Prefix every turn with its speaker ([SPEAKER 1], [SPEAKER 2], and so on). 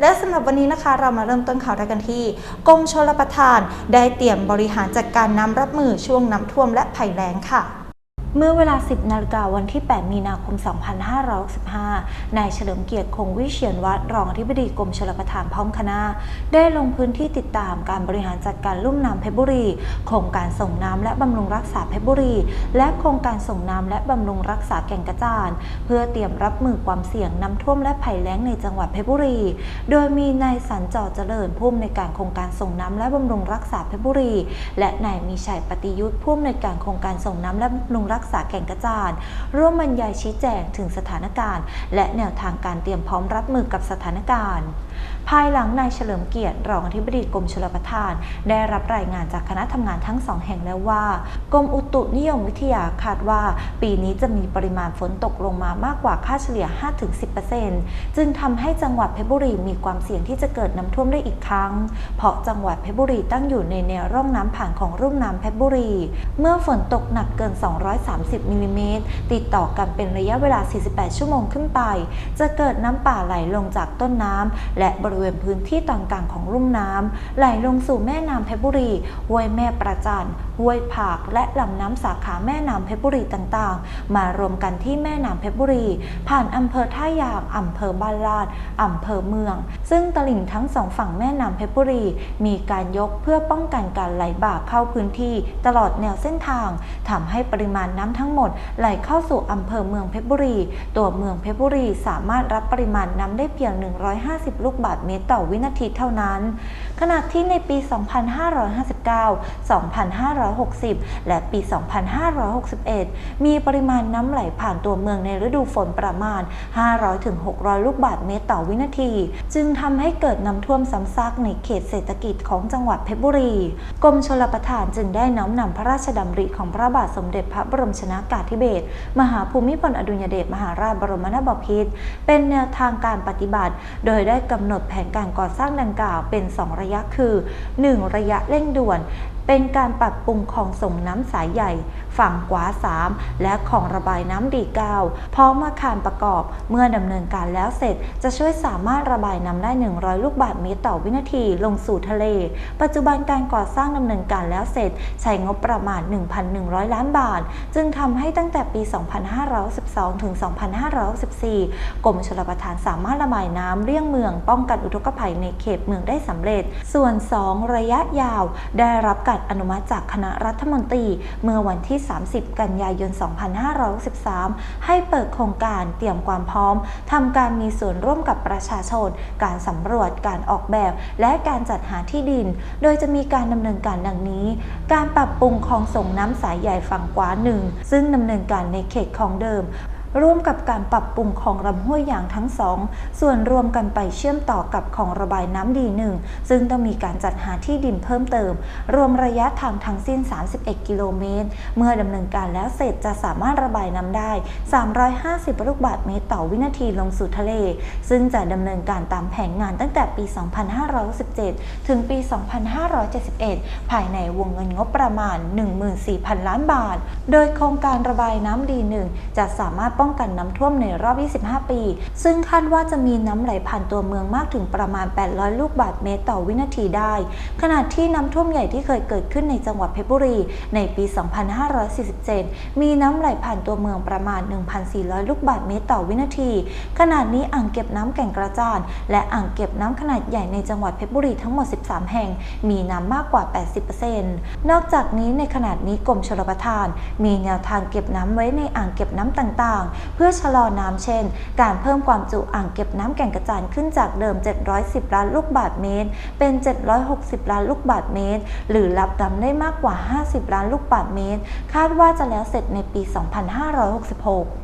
[SPEAKER 1] และสำหรับวันนี้นะคะเรามาเริ่มต้นข่าวแรกกันที่กรมชลประทานได้เตรียมบริหารจัดการน้ำรับมือช่วงน้ำท่วมและภัยแล้งค่ะ เมื่อเวลา 10 นาฬิกาวันที่ 8 มีนาคม 2565 นายเฉลิมเกียรติคงวิเชียนวัฒน์รองอธิบดีกรมชลประทานพร้อมคณะ ได้ลงพื้นที่ติดตามการบริหารจัดการลุ่มน้ำเพชรบุรี โครงการส่งน้ำและบำรุงรักษาเพชรบุรี และโครงการส่งน้ำและบำรุงรักษาแก่งกระจาน เพื่อเตรียมรับมือความเสี่ยงน้ำท่วมและภัยแล้งในจังหวัดเพชรบุรี โดยมีนายสันจอเจริญผู้อำนวยการโครงการส่งน้ำและบำรุงรักษาเพชรบุรี และนายมีชัยปฏิยุทธ์ผู้อำนวยการโครงการส่งน้ำและบำรุงรักษาแก่งกระจานร่วมบรรยายชี้แจงถึงสถานการณ์ และแนวทางการเตรียมพร้อมรับมือกับสถานการณ์ภายหลังนายเฉลิมเกียรติรองอธิบดีกรมชลประทาน ได้รับรายงานจากคณะทำงานทั้งสองแห่งแล้วว่า กรมอุตุนิยมวิทยาคาดว่า ปีนี้จะมีปริมาณฝนตกลงมามากกว่าค่าเฉลี่ย 5-10%จึงทำให้จังหวัดเพชรบุรีมีความเสี่ยงที่จะเกิดน้ำท่วมได้อีกครั้ง เพราะจังหวัดเพชรบุรีตั้งอยู่ในแนวร่องน้ำผ่านของรุ่มน้ำเพชรบุรี เมื่อฝนตกหนักเกิน 230มิลลิเมตรติดต่อกันเป็นระยะเวลา 48 ชั่วโมงขึ้นไป จะเกิดน้ำป่าไหลลงจากต้นน้ำและและบริเวณพื้นที่ตอนกลางของรุ่มน้ำไหลลงสู่แม่น้ำเพชรบุรีห้วยแม่ประจันห้วยผากและลำน้ำสาขาแม่น้ำเพชรบุรีต่างๆ มารวมกันที่แม่น้ำเพชรบุรี ผ่านอำเภอท่ายางอำเภอบ้านลาดอำเภอเมือง ซึ่งตลิ่งทั้งสองฝั่งแม่น้ำเพชรบุรี มีการยกเพื่อป้องกันการไหลบ่าเข้าพื้นที่ตลอดแนวเส้นทางทำให้ปริมาณน้ำทั้งหมดไหลเข้าสู่อำเภอเมืองเพชรบุรี ตัวเมืองเพชรบุรีสามารถรับปริมาณน้ำได้เพียง 150 ลูกบาศก์เมตรต่อวินาทีเท่านั้น ขณะที่ในปี 2559 25 2560 และปี 2561 มีปริมาณน้ำไหลผ่านตัวเมืองในฤดูฝนประมาณ 500-600 ลูกบาศก์เมตรต่อวินาที จึงทำให้เกิดน้ำท่วมซ้ำซากในเขตเศรษฐกิจของจังหวัดเพชรบุรี กรมชลประทานจึงได้น้อมนำพระราชดำริของพระบาทสมเด็จพระบรมชนากาธิเบศรมหาภูมิพลอดุลยเดชมหาราชบรมนาถบพิตรเป็นแนวทางการปฏิบัติ โดยได้กำหนดแผนการก่อสร้างดังกล่าวเป็น 2 ระยะคือ 1 ระยะเร่งด่วน เป็นการปรับปรุงคลองส่งน้ำสายใหญ่ ฝั่งขวา 3 และคลองระบายน้ำดี9พร้อมอาคารประกอบ เมื่อดำเนินการแล้วเสร็จ จะช่วยสามารถระบายน้ำได้ 100 ลูกบาศก์เมตรต่อวินาทีลงสู่ทะเล ปัจจุบันการก่อสร้างดำเนินการแล้วเสร็จ ใช้งบประมาณ 1,100 ล้านบาท จึงทำให้ตั้งแต่ปี 2512 ถึง 2514 กรมชลประทานสามารถระบายน้ำเลี่ยงเมือง ป้องกันอุทกภัยในเขตเมืองได้สำเร็จ ส่วน 2 ระยะยาวได้รับการอนุมัติจากคณะรัฐมนตรี เมื่อวันที่ 30 กันยายน 2563 ให้เปิดโครงการเตรียมความพร้อมทำการมีส่วนร่วมกับประชาชน การสำรวจ การออกแบบ และการจัดหาที่ดิน โดยจะมีการดำเนินการดังนี้ การปรับปรุงคลองส่งน้ำสายใหญ่ฝั่งขวาหนึ่งซึ่งดำเนินการในเขตคลองเดิม ร่วมกับการปรับปรุงของลำห้วยอย่างทั้งสองส่วนรวมกันไปเชื่อมต่อกับของระบายน้ำดีหนึ่งซึ่งต้องมีการจัดหาที่ดินเพิ่มเติม รวมระยะทางทั้งสิ้น 31 กิโลเมตร เมื่อดำเนินการแล้วเสร็จจะสามารถระบายน้ำได้ 350 ลูกบาศก์เมตรต่อวินาทีลงสู่ทะเล ซึ่งจะดำเนินการตามแผนงานตั้งแต่ปี 2517 ถึงปี 2571 ภายในวงเงินงบประมาณ 14,000 ล้านบาท โดยโครงการระบายน้ำดีหนึ่งจะสามารถป้องกันน้ำท่วมในรอบ 25 ปี ซึ่งคาดว่าจะมีน้ำไหลผ่านตัวเมืองมากถึงประมาณ 800 ลูกบาศก์เมตรต่อวินาทีได้ ขณะที่น้ำท่วมใหญ่ที่เคยเกิดขึ้นในจังหวัดเพชรบุรี ในปี 2547 มีน้ำไหลผ่านตัวเมืองประมาณ 1,400 ลูกบาศก์เมตรต่อวินาที ขณะนี้อ่างเก็บน้ำแก่งกระจานและอ่างเก็บน้ำขนาดใหญ่ในจังหวัดเพชรบุรีทั้งหมด 13 แห่ง มีน้ำมากกว่า 80%นอกจากนี้ในขณะนี้กรมชลประทาน มีแนวทางเก็บน้ำไว้ในอ่างเก็บน้ำต่างเพื่อชะลอน้ำเช่น การเพิ่มความจุอ่างเก็บน้ำแก่งกระจานขึ้นจากเดิม 710 ล้านลูกบาศก์เมตร เป็น 760 ล้านลูกบาศก์เมตร หรือรับน้ำได้มากกว่า 50 ล้านลูกบาศก์เมตร คาดว่าจะแล้วเสร็จในปี 2566